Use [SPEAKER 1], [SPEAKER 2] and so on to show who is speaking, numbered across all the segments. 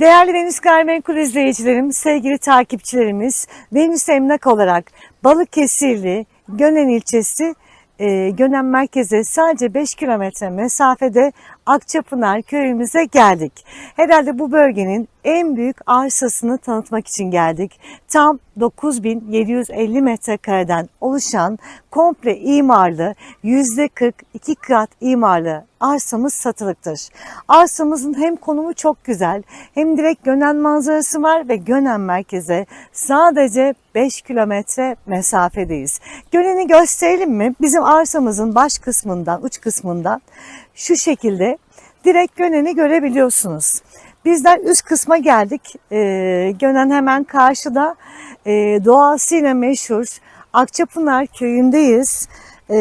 [SPEAKER 1] Değerli Venüs Gayrimenkul izleyicilerim, sevgili takipçilerimiz, Venüs Emlak olarak Balıkesirli Gönen ilçesi e, Gönen merkeze sadece 5 kilometre mesafede Akçapınar köyümüze geldik. Herhalde bu bölgenin en büyük arsasını tanıtmak için geldik. Tam 9750 metrekareden oluşan komple imarlı %40 iki kat imarlı arsamız satılıktır. Arsamızın hem konumu çok güzel hem direkt Gönen manzarası var ve Gönen merkeze sadece 5 kilometre mesafedeyiz. Gönen'i gösterelim mi? Bizim arsamızın baş kısmından, uç kısmından şu şekilde direkt Gönen'i görebiliyorsunuz. Bizler üst kısma geldik. Ee, Gönen hemen karşıda ee, doğasıyla meşhur Akçapınar köyündeyiz. Ee,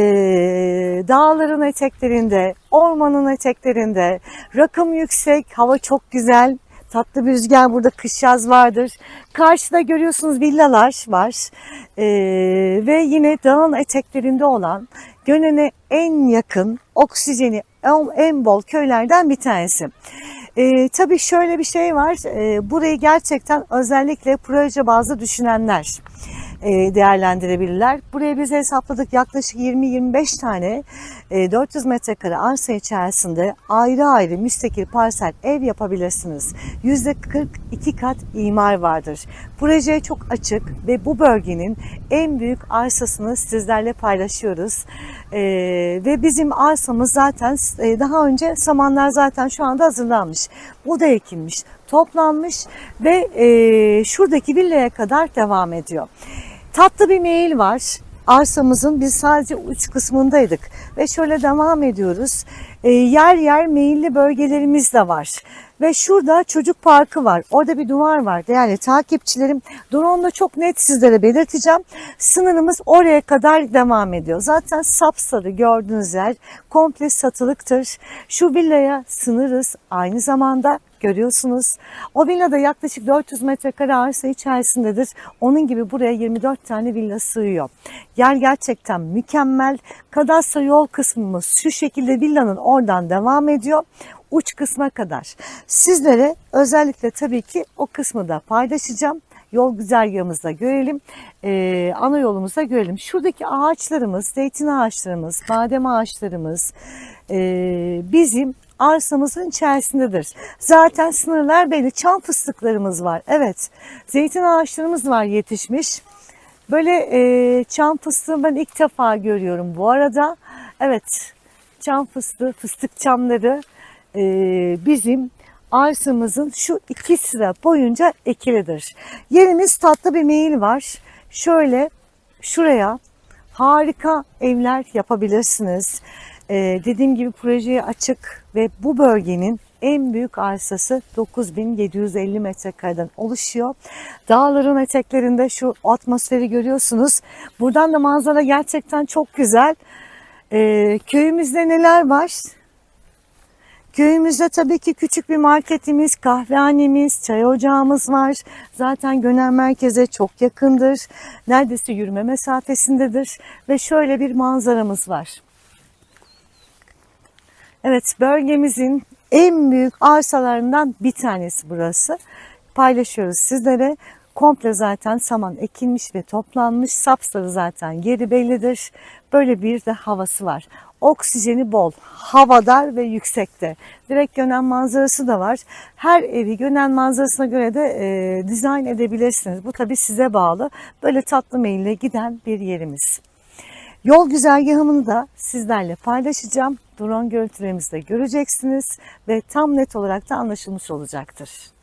[SPEAKER 1] dağların eteklerinde, ormanın eteklerinde, rakım yüksek, hava çok güzel, tatlı bir rüzgar burada kış yaz vardır. Karşıda görüyorsunuz villalar var Ee, ve yine dağın eteklerinde olan Gönen'e en yakın, oksijeni en, bol köylerden bir tanesi. Ee, tabii şöyle bir şey var, ee, burayı gerçekten özellikle proje bazlı düşünenler değerlendirebilirler. Buraya biz hesapladık yaklaşık 20-25 tane e, 400 metrekare arsa içerisinde ayrı ayrı müstakil parsel ev yapabilirsiniz. %42 kat imar vardır. Projeye çok açık ve bu bölgenin en büyük arsasını sizlerle paylaşıyoruz. E, ve bizim arsamız zaten e, daha önce samanlar zaten şu anda hazırlanmış. Bu da ekilmiş, toplanmış ve e, şuradaki villaya kadar devam ediyor. Tatlı bir mail var. Arsamızın biz sadece uç kısmındaydık ve şöyle devam ediyoruz. E, yer yer meyilli bölgelerimiz de var. Ve şurada çocuk parkı var. Orada bir duvar var. Değerli takipçilerim drone'da çok net sizlere belirteceğim. Sınırımız oraya kadar devam ediyor. Zaten sapsarı gördüğünüz yer komple satılıktır. Şu villaya sınırız. Aynı zamanda görüyorsunuz. O villada yaklaşık 400 metrekare arsa içerisindedir. Onun gibi buraya 24 tane villa sığıyor. Yer gerçekten mükemmel. Kadastro yol kısmımız şu şekilde villanın oradan devam ediyor uç kısma kadar. Sizlere özellikle tabii ki o kısmı da paylaşacağım. Yol güzergahımızda görelim, ee, ana yolumuzda görelim. Şuradaki ağaçlarımız, zeytin ağaçlarımız, badem ağaçlarımız ee, bizim arsamızın içerisindedir. Zaten sınırlar belli. Çam fıstıklarımız var. Evet. Zeytin ağaçlarımız var yetişmiş. Böyle e, çam fıstığı ben ilk defa görüyorum bu arada. Evet. Çam fıstığı, fıstık çamları e, bizim arsamızın şu iki sıra boyunca ekilidir. Yerimiz tatlı bir meyil var. Şöyle şuraya harika evler yapabilirsiniz. Ee, dediğim gibi projeye açık ve bu bölgenin en büyük arsası 9750 metrekareden oluşuyor. Dağların eteklerinde şu atmosferi görüyorsunuz. Buradan da manzara gerçekten çok güzel. Ee, köyümüzde neler var? Köyümüzde tabii ki küçük bir marketimiz, kahvehanemiz, çay ocağımız var. Zaten Gönen merkeze çok yakındır. Neredeyse yürüme mesafesindedir. Ve şöyle bir manzaramız var. Evet bölgemizin en büyük arsalarından bir tanesi burası. Paylaşıyoruz sizlere. Komple zaten saman ekilmiş ve toplanmış. Sapsarı zaten geri bellidir. Böyle bir de havası var. Oksijeni bol, havadar ve yüksekte. Direkt Gönen manzarası da var. Her evi Gönen manzarasına göre de e, dizayn edebilirsiniz. Bu tabii size bağlı. Böyle tatlı meyille giden bir yerimiz. Yol güzergahımını da sizlerle paylaşacağım. Drone görüntülerimizi de göreceksiniz ve tam net olarak da anlaşılmış olacaktır.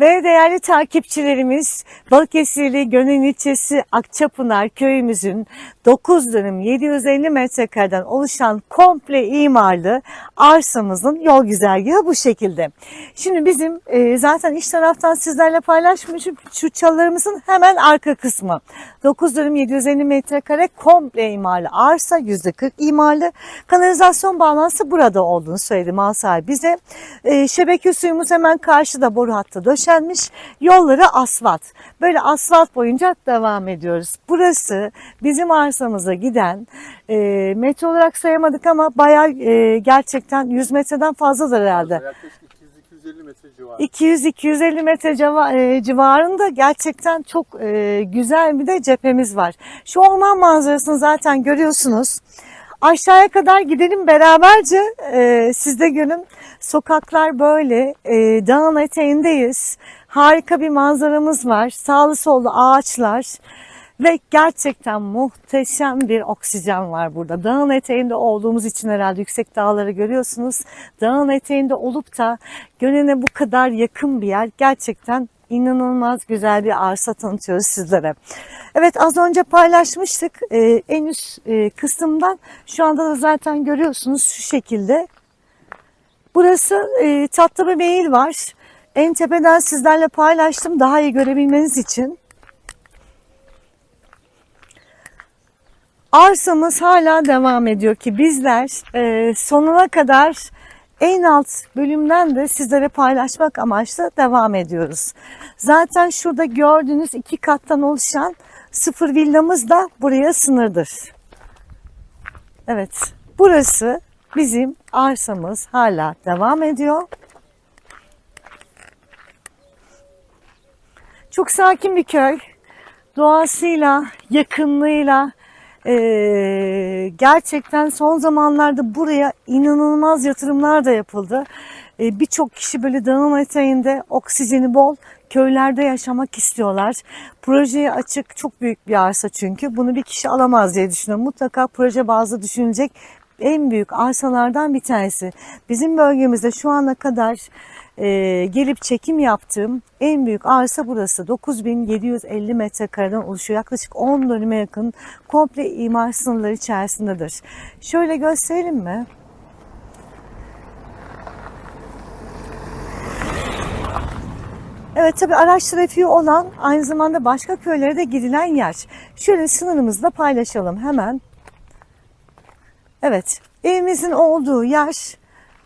[SPEAKER 1] Ve değerli takipçilerimiz Balıkesirli Gönen ilçesi Akçapınar köyümüzün 9 dönüm 750 metrekareden oluşan komple imarlı arsamızın yol güzergahı bu şekilde. Şimdi bizim e, zaten iç taraftan sizlerle paylaşmışım şu çalılarımızın hemen arka kısmı. 9 dönüm 750 metrekare komple imarlı arsa %40 imarlı kanalizasyon bağlantısı burada olduğunu söyledi mal sahibi bize. E, şebeke suyumuz hemen karşıda boru hattı döşenmiş. Yolları asfalt. Böyle asfalt boyunca devam ediyoruz. Burası bizim arsamıza giden e, metre olarak sayamadık ama bayağı e, gerçekten 100 metreden fazladır herhalde.
[SPEAKER 2] Yaklaşık 200-250 metre civarı.
[SPEAKER 1] 200-250 metre e, civarında gerçekten çok e, güzel bir de cephemiz var. Şu orman manzarasını zaten görüyorsunuz. Aşağıya kadar gidelim beraberce e, siz de görün. Sokaklar böyle e, dağın eteğindeyiz. Harika bir manzaramız var. Sağlı sollu ağaçlar. Ve gerçekten muhteşem bir oksijen var burada. Dağın eteğinde olduğumuz için herhalde yüksek dağları görüyorsunuz. Dağın eteğinde olup da Gönen'e bu kadar yakın bir yer gerçekten inanılmaz güzel bir arsa tanıtıyoruz sizlere. Evet az önce paylaşmıştık Ee, en üst e, kısımdan şu anda da zaten görüyorsunuz şu şekilde. Burası e, tatlı bir meyil var. En tepeden sizlerle paylaştım daha iyi görebilmeniz için. Arsamız hala devam ediyor ki bizler e, sonuna kadar en alt bölümden de sizlere paylaşmak amaçlı devam ediyoruz. Zaten şurada gördüğünüz iki kattan oluşan sıfır villamız da buraya sınırdır. Evet, burası bizim arsamız hala devam ediyor. Çok sakin bir köy. Doğasıyla, yakınlığıyla, ee, gerçekten son zamanlarda buraya inanılmaz yatırımlar da yapıldı. Ee, Birçok kişi böyle dağın eteğinde oksijeni bol köylerde yaşamak istiyorlar. Projeye açık çok büyük bir arsa çünkü. Bunu bir kişi alamaz diye düşünüyorum. Mutlaka proje bazlı düşünecek en büyük arsalardan bir tanesi. Bizim bölgemizde şu ana kadar e, gelip çekim yaptığım en büyük arsa burası. 9750 metrekareden oluşuyor. Yaklaşık 10 dönüme yakın komple imar sınırları içerisindedir. Şöyle gösterelim mi? Evet tabi araç trafiği olan aynı zamanda başka köylere de gidilen yer. Şöyle sınırımızı da paylaşalım hemen. Evet evimizin olduğu yer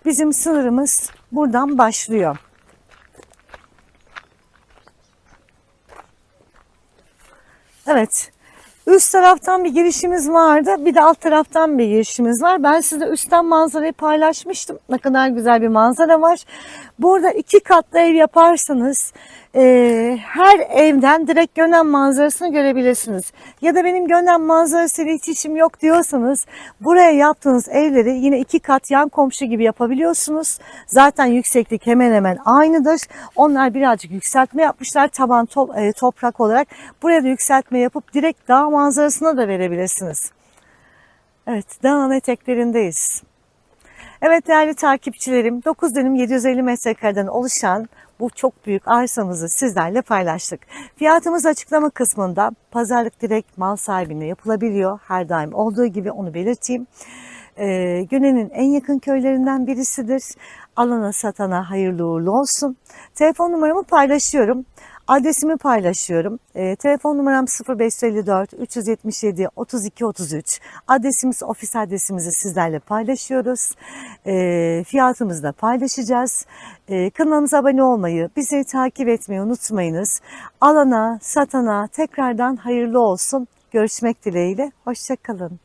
[SPEAKER 1] bizim sınırımız buradan başlıyor. Evet. Üst taraftan bir girişimiz vardı. Bir de alt taraftan bir girişimiz var. Ben size üstten manzarayı paylaşmıştım. Ne kadar güzel bir manzara var. Burada iki katlı ev yaparsanız e, her evden direkt Gönen manzarasını görebilirsiniz. Ya da benim Gönen manzarasıyla hiç işim yok diyorsanız buraya yaptığınız evleri yine iki kat yan komşu gibi yapabiliyorsunuz. Zaten yükseklik hemen hemen aynıdır. Onlar birazcık yükseltme yapmışlar taban to- e, toprak olarak. Buraya da yükseltme yapıp direkt dağ manzarasına da verebilirsiniz. Evet dağın eteklerindeyiz. Evet değerli takipçilerim 9 dönüm 750 metrekareden oluşan bu çok büyük arsamızı sizlerle paylaştık. Fiyatımız açıklama kısmında pazarlık direkt mal sahibine yapılabiliyor. Her daim olduğu gibi onu belirteyim. Ee, Gönen'in en yakın köylerinden birisidir. Alana satana hayırlı uğurlu olsun. Telefon numaramı paylaşıyorum. Adresimi paylaşıyorum. E, telefon numaram 0554 377 32 33. Adresimiz, ofis adresimizi sizlerle paylaşıyoruz. E, fiyatımızı da paylaşacağız. E, kanalımıza abone olmayı, bizi takip etmeyi unutmayınız. Alana, satana tekrardan hayırlı olsun. Görüşmek dileğiyle. Hoşçakalın.